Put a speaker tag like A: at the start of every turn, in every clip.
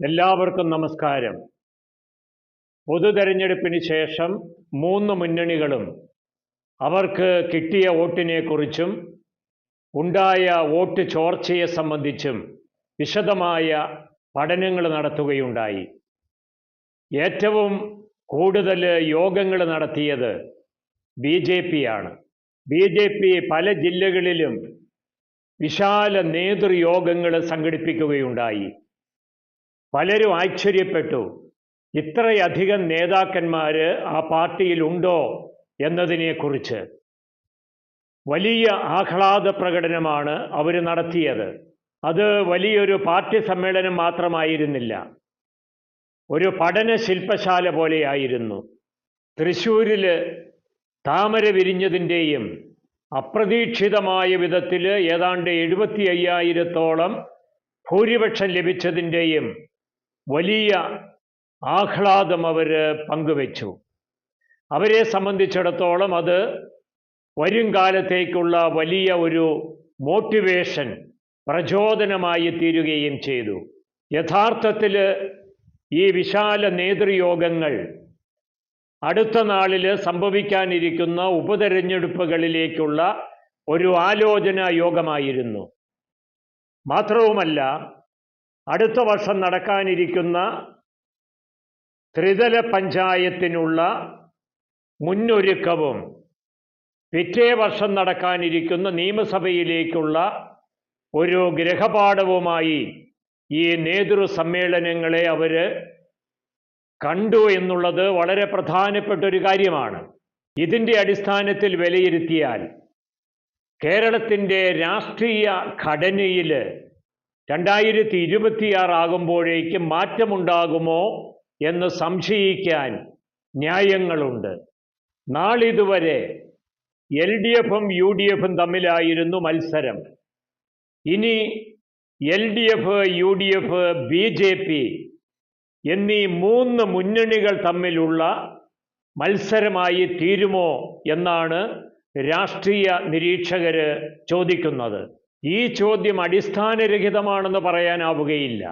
A: എല്ലാവർക്കും നമസ്കാരം. പൊതു തെരഞ്ഞെടുപ്പിന് ശേഷം മൂന്ന് മുന്നണികളും അവർക്ക് കിട്ടിയ വോട്ടിനെക്കുറിച്ചും ഉണ്ടായ വോട്ട് ചോർച്ചയെ സംബന്ധിച്ചും വിശദമായ പഠനങ്ങൾ നടത്തുകയുണ്ടായി. ഏറ്റവും കൂടുതൽ യോഗങ്ങൾ നടത്തിയത് ബി ജെ പി ആണ് ബി ജെ പി പല ജില്ലകളിലും വിശാല നേതൃയോഗങ്ങൾ സംഘടിപ്പിക്കുകയുണ്ടായി. പലരും ആശ്ചര്യപ്പെട്ടു. ഇത്രയധികം നേതാക്കന്മാർ ആ പാർട്ടിയിൽ ഉണ്ടോ എന്നതിനെക്കുറിച്ച്. വലിയ ആഹ്ലാദ പ്രകടനമാണ് അവർ നടത്തിയത്. അത് വലിയൊരു പാർട്ടി സമ്മേളനം മാത്രമായിരുന്നില്ല. ഒരു പഠന ശില്പശാല പോലെയായിരുന്നു. തൃശ്ശൂരിൽ താമര വിരിഞ്ഞതിന്റെയും അപ്രതീക്ഷിതമായ വിധത്തിൽ ഏതാണ്ട് എഴുപത്തി അയ്യായിരത്തോളം ഭൂരിപക്ഷം ലഭിച്ചതിന്റെയും വലിയ ആഹ്ലാദം അവർ പങ്കുവെച്ചു. അവരെ സംബന്ധിച്ചിടത്തോളം അത് വരും കാലത്തേക്കുള്ള വലിയ ഒരു മോട്ടിവേഷൻ പ്രചോദനമായി തീരുകയും ചെയ്തു. യഥാർത്ഥത്തിൽ ഈ വിശാല നേതൃയോഗങ്ങൾ അടുത്ത നാളിൽ സംഭവിക്കാനിരിക്കുന്ന ഉപതെരഞ്ഞെടുപ്പുകളിലേക്കുള്ള ഒരു ആലോചന യോഗമായിരുന്നു മാത്രവുമല്ല അടുത്ത വർഷം നടക്കാനിരിക്കുന്ന ത്രിതല പഞ്ചായത്തിനുള്ള മുന്നൊരുക്കവും പിറ്റേ വർഷം നടക്കാനിരിക്കുന്ന നിയമസഭയിലേക്കുള്ള ഒരു ഗ്രഹപാഠവുമായി ഈ നേതൃ സമ്മേളനങ്ങളെ അവർ കണ്ടു എന്നുള്ളത് വളരെ പ്രധാനപ്പെട്ട ഒരു കാര്യമാണ്. ഇതിന്റെ അടിസ്ഥാനത്തിൽ വിലയിരുത്തിയാൽ കേരളത്തിന്റെ രാഷ്ട്രീയ ഘടനയിൽ രണ്ടായിരത്തി ഇരുപത്തിയാറാകുമ്പോഴേക്കും മാറ്റമുണ്ടാകുമോ എന്ന് സംശയിക്കാൻ ന്യായങ്ങളുണ്ട്. നാളിതുവരെ എൽ ഡി എഫും യു ഡി എഫും തമ്മിലായിരുന്നു മത്സരം. ഇനി L D F U D F B J P എന്നീ മൂന്ന് മുന്നണികൾ തമ്മിലുള്ള മത്സരമായി തീരുമോ എന്നാണ് രാഷ്ട്രീയ നിരീക്ഷകർ ചോദിക്കുന്നത്. ഈ ചോദ്യം അടിസ്ഥാനരഹിതമാണെന്ന് പറയാനാവുകയില്ല.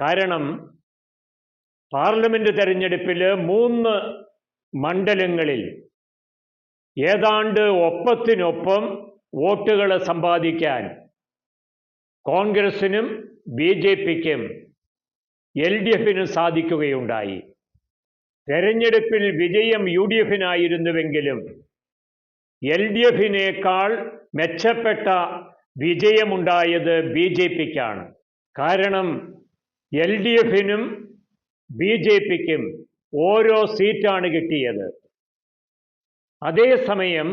A: കാരണം പാർലമെന്റ് തെരഞ്ഞെടുപ്പിൽ മൂന്ന് മണ്ഡലങ്ങളിൽ ഏതാണ്ട് ഒപ്പത്തിനൊപ്പം വോട്ടുകൾ സമ്പാദിക്കാൻ കോൺഗ്രസിനും ബി ജെ പിക്കും എൽ ഡി എഫിനും സാധിക്കുകയുണ്ടായി. തെരഞ്ഞെടുപ്പിൽ വിജയം യു ഡി എഫിനായിരുന്നുവെങ്കിലും എൽ ഡി എഫിനേക്കാൾ മെച്ചപ്പെട്ട വിജയമുണ്ടായത് ബി ജെ പിക്കാണ്. കാരണം എൽ ഡി എഫിനും ബി ജെ പിക്കും ഓരോ സീറ്റാണ് കിട്ടിയത്. അതേസമയം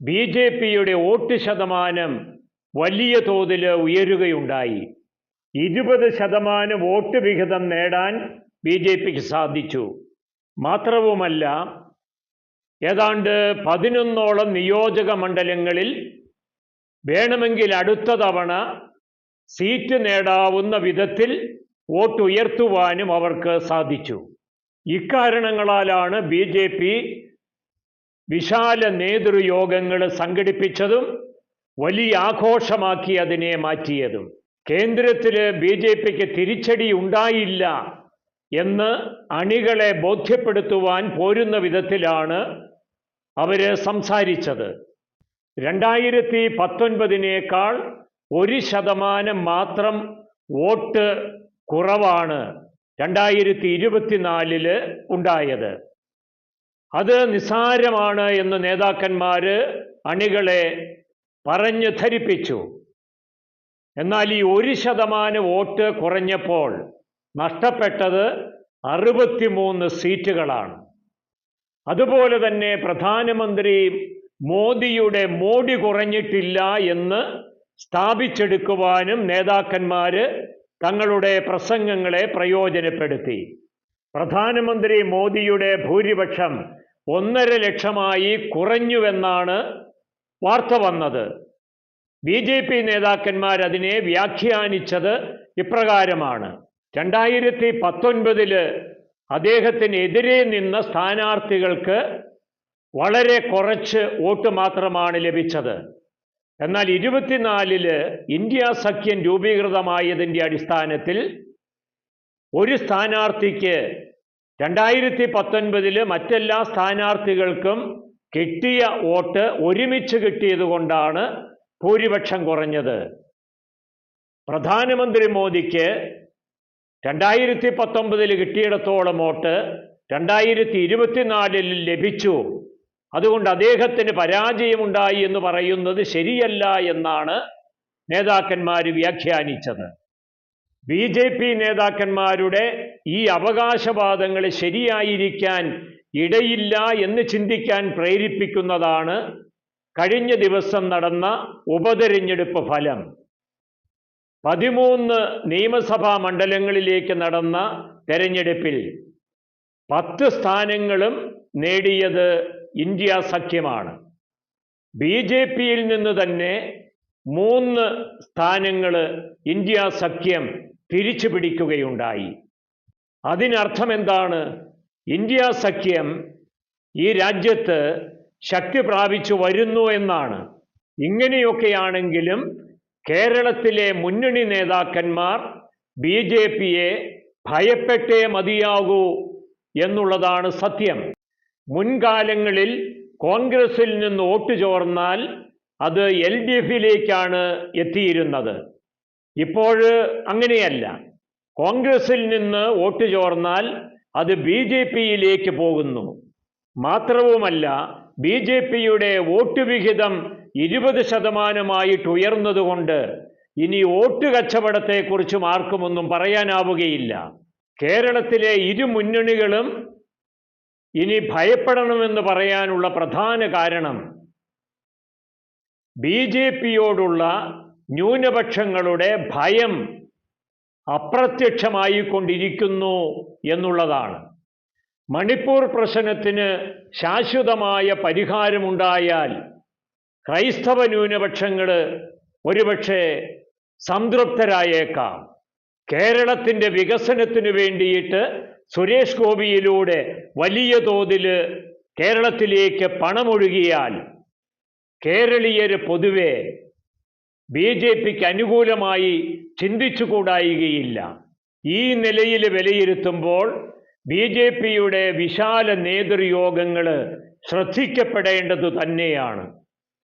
A: ബി ജെ പിയുടെ വോട്ട് ശതമാനം വലിയ തോതിൽ ഉയരുകയുണ്ടായി. ഇരുപത് ശതമാനം വോട്ട് വിഹിതം നേടാൻ ബി ജെ പിക്ക് സാധിച്ചു. മാത്രവുമല്ല ഏതാണ്ട് പതിനൊന്നോളം നിയോജക മണ്ഡലങ്ങളിൽ വേണമെങ്കിൽ അടുത്ത തവണ സീറ്റ് നേടാവുന്ന വിധത്തിൽ വോട്ടുയർത്തുവാനും അവർക്ക് സാധിച്ചു. ഇക്കാരണങ്ങളാലാണ് ബി ജെ പി വിശാല നേതൃയോഗങ്ങൾ സംഘടിപ്പിച്ചതും വലിയ ആഘോഷമാക്കി അതിനെ മാറ്റിയതും. കേന്ദ്രത്തിൽ ബി ജെ പിക്ക് തിരിച്ചടി ഉണ്ടായില്ല. എന്ന് അണികളെ ബോധ്യപ്പെടുത്തുവാൻ പോരുന്ന വിധത്തിലാണ് അവർ സംസാരിച്ചത്. രണ്ടായിരത്തി പത്തൊൻപതിനേക്കാൾ ഒരു ശതമാനം മാത്രം വോട്ട് കുറവാണ് രണ്ടായിരത്തി ഇരുപത്തിനാലിൽ ഉണ്ടായത്. അത് നിസാരമാണ് എന്ന് നേതാക്കന്മാർ അണികളെ പറഞ്ഞു ധരിപ്പിച്ചു. എന്നാൽ ഈ ഒരു ശതമാനം വോട്ട് കുറഞ്ഞപ്പോൾ നഷ്ടപ്പെട്ടത് അറുപത്തിമൂന്ന് സീറ്റുകളാണ്. അതുപോലെ തന്നെ പ്രധാനമന്ത്രി മോദിയുടെ മോടി കുറഞ്ഞിട്ടില്ല എന്ന് സ്ഥാപിച്ചെടുക്കുവാനും നേതാക്കന്മാർ തങ്ങളുടെ പ്രസംഗങ്ങളെ പ്രയോജനപ്പെടുത്തി. പ്രധാനമന്ത്രി മോദിയുടെ ഭൂരിപക്ഷം ഒന്നര ലക്ഷമായി കുറഞ്ഞുവെന്നാണ് വാർത്ത വന്നത്. ബി ജെ പി നേതാക്കന്മാരതിനെ വ്യാഖ്യാനിച്ചത് ഇപ്രകാരമാണ്. രണ്ടായിരത്തി പത്തൊൻപതിൽ അദ്ദേഹത്തിനെതിരെ നിന്ന സ്ഥാനാർത്ഥികൾക്ക് വളരെ കുറച്ച് വോട്ട് മാത്രമാണ് ലഭിച്ചത്. എന്നാൽ ഇരുപത്തിനാലിൽ ഇന്ത്യ സഖ്യം രൂപീകൃതമായതിന്റെ അടിസ്ഥാനത്തിൽ ഒരു സ്ഥാനാർത്ഥിക്ക് രണ്ടായിരത്തി പത്തൊൻപതിൽ മറ്റെല്ലാ സ്ഥാനാർത്ഥികൾക്കും കിട്ടിയ വോട്ട് ഒരുമിച്ച് കിട്ടിയതുകൊണ്ടാണ് ഭൂരിപക്ഷം കുറഞ്ഞത്. പ്രധാനമന്ത്രി മോദിക്ക് രണ്ടായിരത്തി പത്തൊമ്പതിൽ കിട്ടിയിടത്തോളം വോട്ട് രണ്ടായിരത്തി ഇരുപത്തിനാലിൽ ലഭിച്ചു. അതുകൊണ്ട് അദ്ദേഹത്തിന് പരാജയമുണ്ടായി എന്ന് പറയുന്നത് ശരിയല്ല എന്നാണ് നേതാക്കന്മാർ വ്യാഖ്യാനിച്ചത്. ബി ജെ പി നേതാക്കന്മാരുടെ ഈ അവകാശവാദങ്ങൾ ശരിയായിരിക്കാൻ ഇടയില്ല എന്ന് ചിന്തിക്കാൻ പ്രേരിപ്പിക്കുന്നതാണ് കഴിഞ്ഞ ദിവസം നടന്ന ഉപതെരഞ്ഞെടുപ്പ് ഫലം. പതിമൂന്ന് നിയമസഭാ മണ്ഡലങ്ങളിലേക്ക് നടന്ന തെരഞ്ഞെടുപ്പിൽ പത്ത് സ്ഥാനങ്ങളും നേടിയത് ഇന്ത്യ സഖ്യമാണ്. ബി ജെ പിയിൽ നിന്ന് തന്നെ മൂന്ന് സ്ഥാനങ്ങൾ ഇന്ത്യ സഖ്യം തിരിച്ചു പിടിക്കുകയുണ്ടായി അതിനർത്ഥം എന്താണ്? ഇന്ത്യ സഖ്യം ഈ രാജ്യത്ത് ശക്തി പ്രാപിച്ചു വരുന്നു എന്നാണ്. ഇങ്ങനെയൊക്കെയാണെങ്കിലും കേരളത്തിലെ മുന്നണി നേതാക്കന്മാർ ബി ജെ പിയെ ഭയപ്പെട്ടേ മതിയാകൂ എന്നുള്ളതാണ് സത്യം. മുൻകാലങ്ങളിൽ കോൺഗ്രസിൽ നിന്ന് വോട്ട് ചോർന്നാൽ അത് എൽ ഡി എഫിലേക്കാണ് എത്തിയിരുന്നത്. ഇപ്പോൾ അങ്ങനെയല്ല. കോൺഗ്രസിൽ നിന്ന് വോട്ട് ചോർന്നാൽ അത് ബി ജെ പിയിലേക്ക് പോകുന്നു. മാത്രവുമല്ല ബി ജെ പിയുടെ വോട്ട് വിഹിതം ഇരുപത് ശതമാനമായിട്ട് ഉയർന്നതുകൊണ്ട് ഇനി വോട്ട് കച്ചവടത്തെക്കുറിച്ചും ആർക്കും ഒന്നും പറയാനാവുകയില്ല. കേരളത്തിലെ ഇരു മുന്നണികളും ഇനി ഭയപ്പെടണമെന്ന് പറയാനുള്ള പ്രധാന കാരണം ബി ജെ പിയോടുള്ള ന്യൂനപക്ഷങ്ങളുടെ ഭയം അപ്രത്യക്ഷമായിക്കൊണ്ടിരിക്കുന്നു എന്നുള്ളതാണ്. മണിപ്പൂർ പ്രശ്നത്തിന് ശാശ്വതമായ പരിഹാരമുണ്ടായാൽ ക്രൈസ്തവ ന്യൂനപക്ഷങ്ങൾ ഒരുപക്ഷെ സംതൃപ്തരായേക്കാം. കേരളത്തിന്റെ വികസനത്തിനു വേണ്ടിയിട്ട് സുരേഷ് ഗോപിയിലൂടെ വലിയ തോതിൽ കേരളത്തിലേക്ക് പണമൊഴുകിയാൽ കേരളീയർ പൊതുവെ ബി ജെ പിക്ക് അനുകൂലമായി ചിന്തിച്ചുകൂടായികയില്ല. ഈ നിലയിൽ വിലയിരുത്തുമ്പോൾ ബി ജെ പിയുടെ വിശാല നേതൃയോഗങ്ങൾ ശ്രദ്ധിക്കപ്പെടേണ്ടതു തന്നെയാണ്.